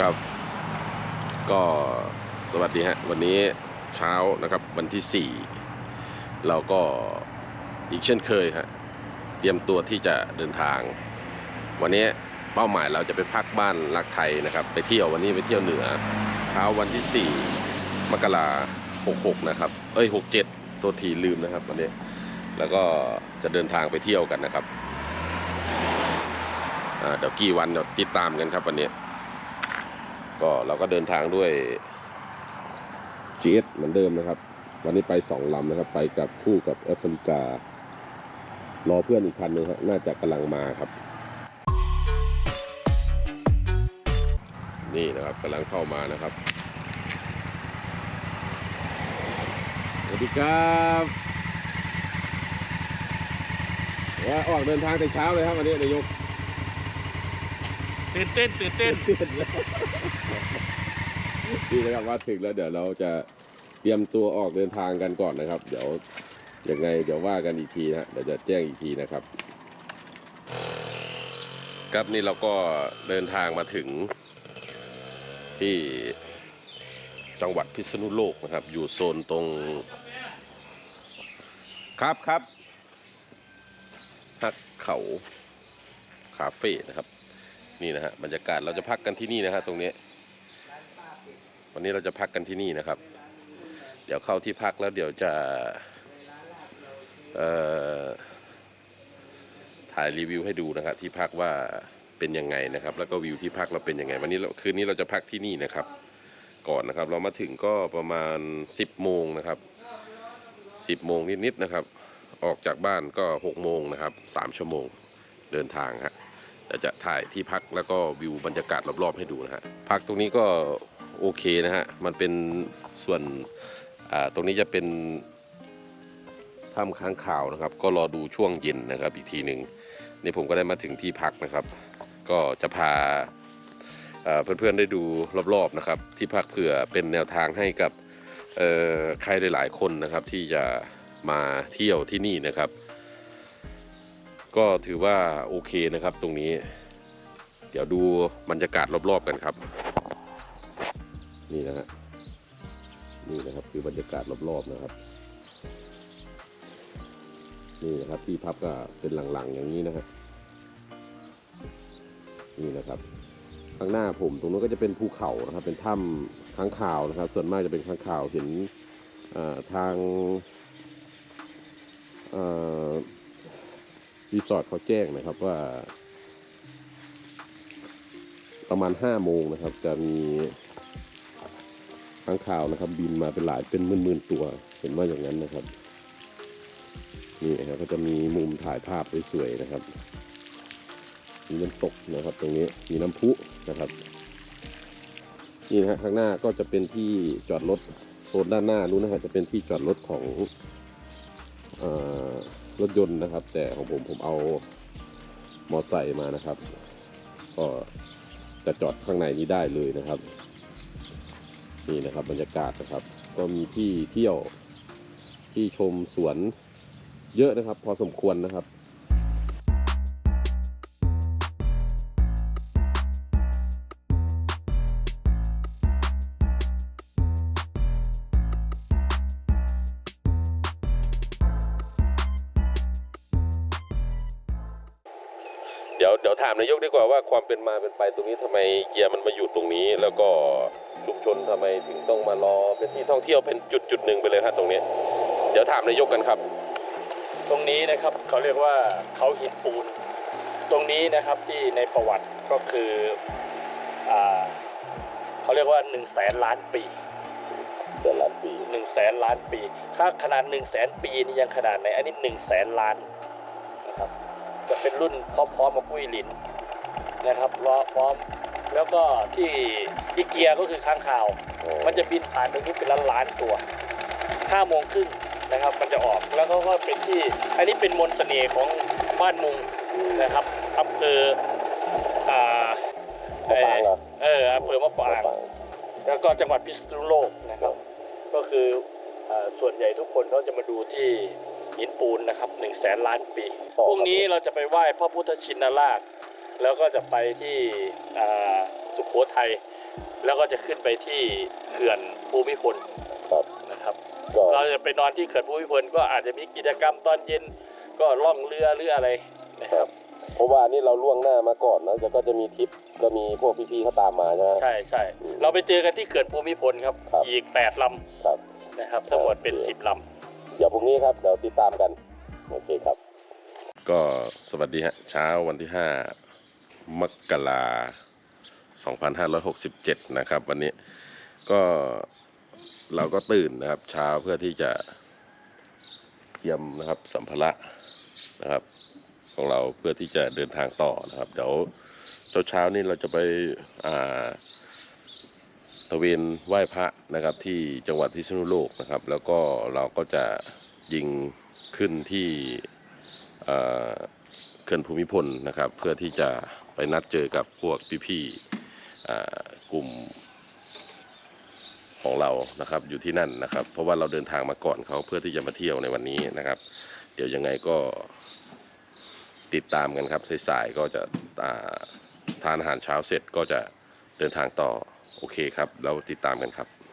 ครับ ก็สวัสดีฮะวันนี้เช้านะครับวันที่ 4 เราก็อีกเช่นเคยฮะเตรียมตัวที่จะเดินทาง วันนี้เป้าหมายเราจะไปพักบ้านรักไทยนะครับ ไปเที่ยววันนี้ไปเที่ยวเหนือเช้าวันที่ 4 มกราหกหกนะครับ เอ้ยหกเจ็ดตัวทีลืมนะครับวันนี้ แล้วก็จะเดินทางไปเที่ยวกันนะครับเดี๋ยวกี่วันเดี๋ยวติดตามกันครับวันนี้ ก็เราก็เดินทางด้วย GS เหมือนเดิมนะครับ วันนี้ไปสองลำนะครับ ไปกับคู่กับแอฟริกา รอเพื่อนอีกคันหนึ่งครับน่าจะกำลังมาครับ นี่นะครับกำลังเข้ามานะครับสวัสดีครับว่าออกเดินทางแต่เช้าเลยครับวันนี้นายก ตื่นเต้นตื่นเต้นตื่นนี่นะครับว่าถึงแล้วเดี๋ยวเราจะเตรียมตัวออกเดินทางกันก่อนนะครับ เดี๋ยวยังไงเดี๋ยวว่ากันอีกทีนะฮะเดี๋ยวจะแจ้งอีกทีนะครับ ครับนี่เราก็เดินทางมาถึงที่จังหวัดพิษณุโลกนะครับ อยู่โซนตรง ครับครับฮักเขาคาเฟ่นะครับ นี่นะฮะบรรยากาศเราจะพักกันที่นี่นะฮะตรงนี้ วันนี้เราจะพักกันที่นี่นะครับ เดี๋ยวเข้าที่พักแล้วเดี๋ยวจะถ่ายรีวิวให้ดูนะครับ ที่พักว่าเป็นยังไงนะครับ แล้วก็วิวที่พักเราเป็นยังไง วันนี้คืนนี้เราจะพักที่นี่นะครับ ก่อนนะครับ เรามาถึงก็ประมาณ 10โมงนะครับ10โมงนิดๆนะครับ ออกจากบ้านก็6โมงนะครับ3ชั่วโมงเดินทางฮะ เดี๋ยวจะถ่ายที่พักแล้วก็วิวบรรยากาศรอบๆให้ดูนะฮะพักตรงนี้ก็โอเคนะฮะมันเป็นส่วนอ่าตรงนี้จะเป็นถ้ำค้างข่าวนะครับ ก็รอดูช่วงเย็นนะครับอีกทีหนึ่งนี่ผมก็ได้มาถึงที่พักนะครับ ก็จะพาเอ่อเพื่อนๆได้ดูรอบๆนะครับ ที่พักเผื่อเป็นแนวทางให้กับเอ่อใครหลายๆคนนะครับที่จะมาเที่ยวที่นี่นะครับ ก็ถือว่าโอเคนะครับตรงนี้ เดี๋ยวดูบรรยากาศรอบๆกันครับ นี่นะฮะนี่นะครับคือบรรยากาศรอบๆนะครับ นี่นะครับที่พับก็เป็นหลังๆอย่างนี้นะฮะนี่นะครับข้างหน้าผมตรงนู้นก็จะเป็นภูเขานะครับ เป็นถ้ำค้างคาวนะครับ ส่วนมากจะเป็นค้างคาวเห็นทางอ่อ รีสอร์ทเขาแจ้งนะครับว่า ประมาณห้าโมงนะครับ จะมีค้างคาวนะครับ บินมาเป็นหลายเป็นหมื่นๆตัว เห็นว่าอย่างนั้นนะครับ นี่นะครับก็จะมีมุมถ่ายภาพสวยๆนะครับมีน้ำตกนะครับ ตรงนี้มีน้ำพุนะครับนี่นะฮะข้างหน้าก็จะเป็นที่จอดรถโซนด้านหน้านู้นนะฮะจะเป็นที่จอดรถของอ่อ รถยนต์นะครับ แต่ของผมผมเอามอไซค์มานะครับ ก็จะจอดข้างในนี้ได้เลยนะครับ นี่นะครับบรรยากาศนะครับ ก็มีที่เที่ยวที่ชมสวนเยอะนะครับ พอสมควรนะครับ เดี๋ยวเดี๋ยวถามนายกดีกว่าว่าความเป็นมาเป็นไปตรงนี้ทำไมเกียร์มันมาอยู่ตรงนี้ แล้วก็ชุมชนทำไมถึงต้องมารอเป็นที่ท่องเที่ยวเป็นจุดจุดหนึ่งไปเลยครับตรงนี้ เดี๋ยวถามนายกกันครับ ตรงนี้นะครับเขาเรียกว่าเขาหินปูน ตรงนี้นะครับที่ในประวัติก็คืออ่าเขาเรียกว่า1นึ่งแสนล้านปีเสือลัดปี1นึ่งแสนล้านปี ถ้าขนาด1นึ่งแสนปีนี่ยังขนาดไหนอันนี้1นึ่งแสนล้านนะครับ จะเป็นรุ่นพร้อมๆกับกุ้ยหลินนะครับรอพร้อม แล้วก็ที่ที่เกียร์ก็คือค้างคาว มันจะบินผ่านตรงนี้เป็นล้านล้านๆตัวห้าโมงครึ่งนะครับ มันจะออกแล้วก็ก็เป็นที่อันนี้เป็นมนต์เสน่ห์ของบ้านมุงนะครับอำเภออ่ามะปรางเหรอเอออำเภอมะปรางแล้วก็จังหวัดพิษณุโลกนะครับ ก็คือเอ่อส่วนใหญ่ทุกคนเขาจะมาดูที่หิน ปูนนะครับหนึ่งแสนล้านปีอ๋อพรุ่งนี้เราจะไปไหว้พระพุทธชินราช แล้วก็จะไปที่อ่าสุโขทัยแล้วก็จะขึ้นไปที่เขื่อนภูมิพลครับนะครับก็เราจะไปนอนที่เขื่อนภูมิพลก็อาจจะมีกิจกรรมตอนเย็นก็ล่องเรือหรืออะไรนะครับเพราะว่านี่เราล่วงหน้ามาก่อนนะแล้วก็จะมีทริปก็มีพวกพี่ๆเขาตามมาใช่ไหมใช่ใช่อืมเราไปเจอกันที่เขื่อนภูมิพลครับครับอีก 8ลครับำนะครับทั้งหมดเป็นโอเค10ล เดี๋ยวพรุ่งนี้ครับเดี๋ยวติดตามกันโอเคครับ ก็สวัสดีฮะเช้าวันที่ 5 มกรา2567 นะครับ วันนี้ก็เราก็ตื่นนะครับ เช้าเพื่อที่จะเตรียมนะครับสัมภาระนะครับ ของเราเพื่อที่จะเดินทางต่อนะครับ เดี๋ยวเช้าเช้านี้เราจะไปอ่า ตะเวนไหว้พระนะครับที่จังหวัดพิษณุโลกนะครับ แล้วก็เราก็จะยิงขึ้นที่เขื่อนภูมิพลนะครับ เพื่อที่จะไปนัดเจอกับพวกพี่ๆกลุ่มของเรานะครับอยู่ที่นั่นนะครับ เพราะว่าเราเดินทางมาก่อนเขาเพื่อที่จะมาเที่ยวในวันนี้นะครับ เดี๋ยวยังไงก็ติดตามกันครับสายๆก็จะทานอาหารเช้าเสร็จก็จะเดินทางต่อ โอเคครับ เราติดตามกันครับ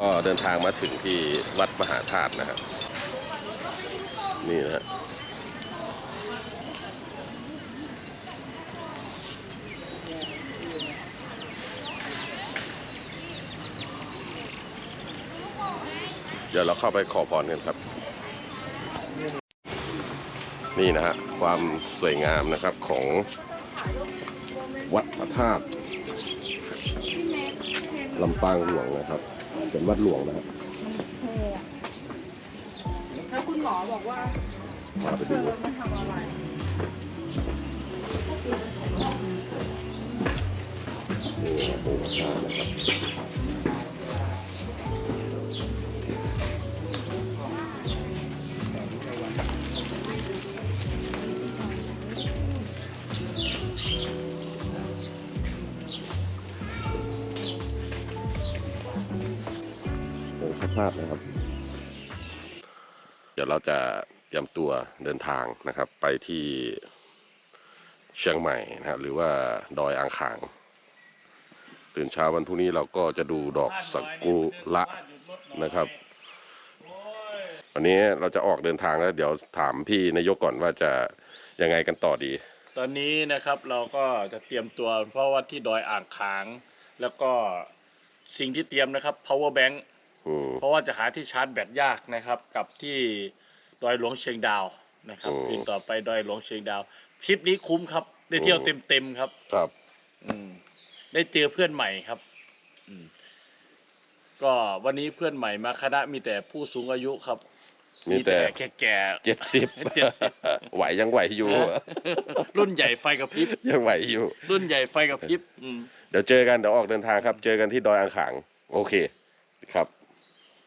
ก็เดินทางมาถึงที่วัดมหาธาตุนะครับนี่นะฮะเดี๋ยวเราเข้าไปขอพรกันครับ นี่นะฮะความสวยงามนะครับของวัดพระธาตุลำปางหลวงนะครับ เป็นวัดหลวงนะครับแล้วคุณหมอบอกว่าเธอมันทำอะไรนี่นะครับองค์พระธาตุนะครับ องค์พระธาตุนะครับ เดี๋ยวเราจะเตรียมตัวเดินทางนะครับ ไปที่เชียงใหม่นะครับหรือว่าดอยอ่างขาง ตื่นเช้าวันพรุ่งนี้เราก็จะดูดอกสักุระนะครับ วันนี้เราจะออกเดินทางแล้ว เดี๋ยวถามพี่นายกก่อนว่าจะยังไงกันต่อดีำตอนนี้นะครับเราก็จะเตรียมตัวเพราะว่าที่ดอยอ่างขาง แล้วก็สิ่งที่เตรียมนะครับ power bank อืม เพราะว่าจะหาที่ชาร์จแบตยากนะครับ กับที่ดอยหลวงเชียงดาวนะครับอืมบินต่อไปดอยหลวงเชียงดาวทริปนี้คุ้มครับ ได้เที่ยวอืมเต็มๆครับ ครับ อืม ได้เจอเพื่อนใหม่ครับ อืม ก็วันนี้เพื่อนใหม่มาคณะมีแต่ผู้สูงอายุครับมีแต่แก่ๆ เจ็ดสิบ70 ไหวยังไหวอยู่ รุ่นใหญ่ไฟกับพริบ ยังไหวอยู่ รุ่นใหญ่ไฟกับพริบ อืม เดี๋ยวเจอกันเดี๋ยวออกเดินทางครับ เจอกันที่ดอยอ่างขาง โอเค ครับ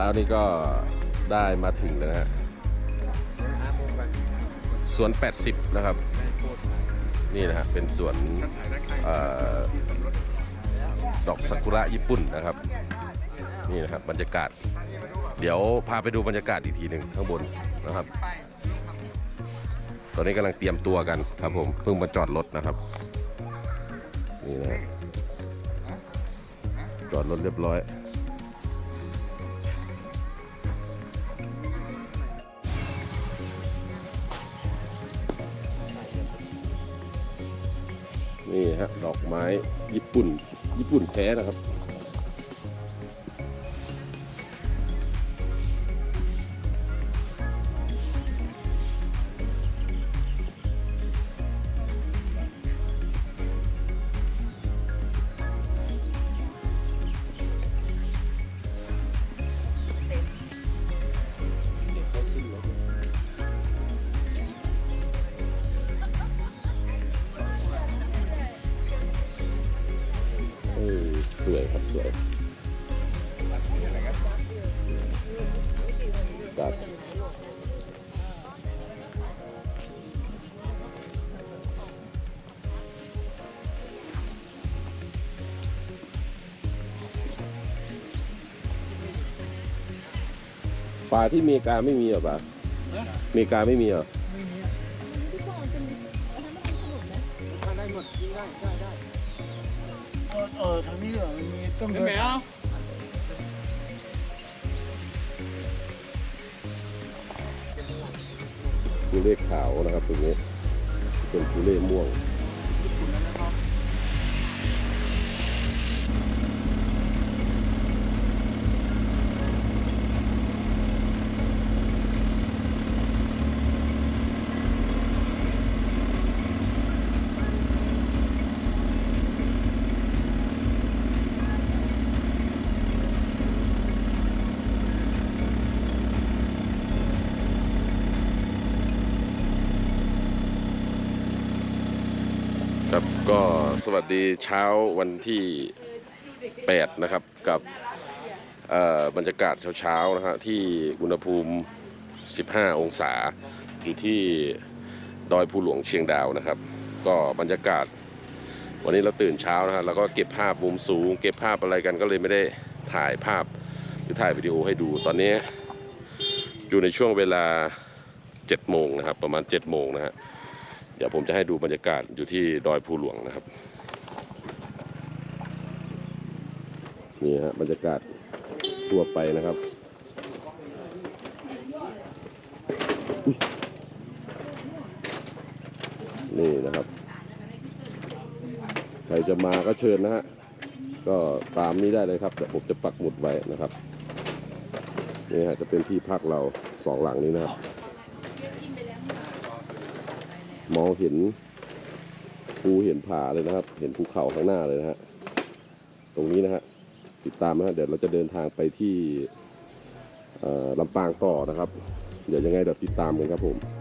ช้านี้ก็ได้มาถึงแล้วนะฮะสวน 80 นะครับ นี่นะฮะเป็นสวนออดอกซากุระญี่ปุ่นนะครับ นี่นะครับบรรยากาศ เดี๋ยวพาไปดูบรรยากาศอีกทีหนึ่งข้างบนนะครับ ตอนนี้กำลังเตรียมตัวกันครับผมเพิ่งมาจอดรถนะครับนี่นะจอดรถเรียบร้อย นี่ฮะดอกไม้ญี่ปุ่น ญี่ปุ่นแท้นะครับ สวยครับสวยครับปลาที่อเมริกาไม่มีเหรอปลาอเมริกาไม่มีเหรอได้หมดกินได้ได้ได้เออ เออทางนี้เหรอมันมีต้องเดินปูเล่ขาวนะครับตรงนี้เป็นปูเล่ม่วง ครับก็สวัสดีเช้าวันที่ 8 นะครับ กับบรรยากาศเช้าๆนะฮะที่อุณหภูมิ 15 องศา อยู่ที่ดอยภูหลวงเชียงดาวนะครับ ก็บรรยากาศ วันนี้เราตื่นเช้านะฮะแล้วก็เก็บภาพมุมสูง เก็บภาพอะไรกันก็เลยไม่ได้ถ่ายภาพหรือถ่ายวิดีโอให้ดูตอนนี้อยู่ในช่วงเวลา 7 โมงนะครับ ประมาณ 7 โมงนะฮะ ดี๋ยวผมจะให้ดูบรรยากาศอยู่ที่ดอยภูหลวงนะครับนี่ฮะบรรยากาศทั่วไปนะครับนี่นะครับ ใครจะมาก็เชิญนะฮะก็ตามนี้ได้เลยครับเดี๋ยวผมจะปักหมุดไว้นะครับนี่ฮะจะเป็นที่พักเราสองหลังนี้นะครับ มองเห็นภูเห็นผาเลยนะครับ เห็นภูเขาข้างหน้าเลยนะฮะตรงนี้นะฮะติดตามนะฮะเดี๋ยวเราจะเดินทางไปที่ลำปางต่อนะครับ เดี๋ยวยังไงเดี๋ยวติดตามกันครับผม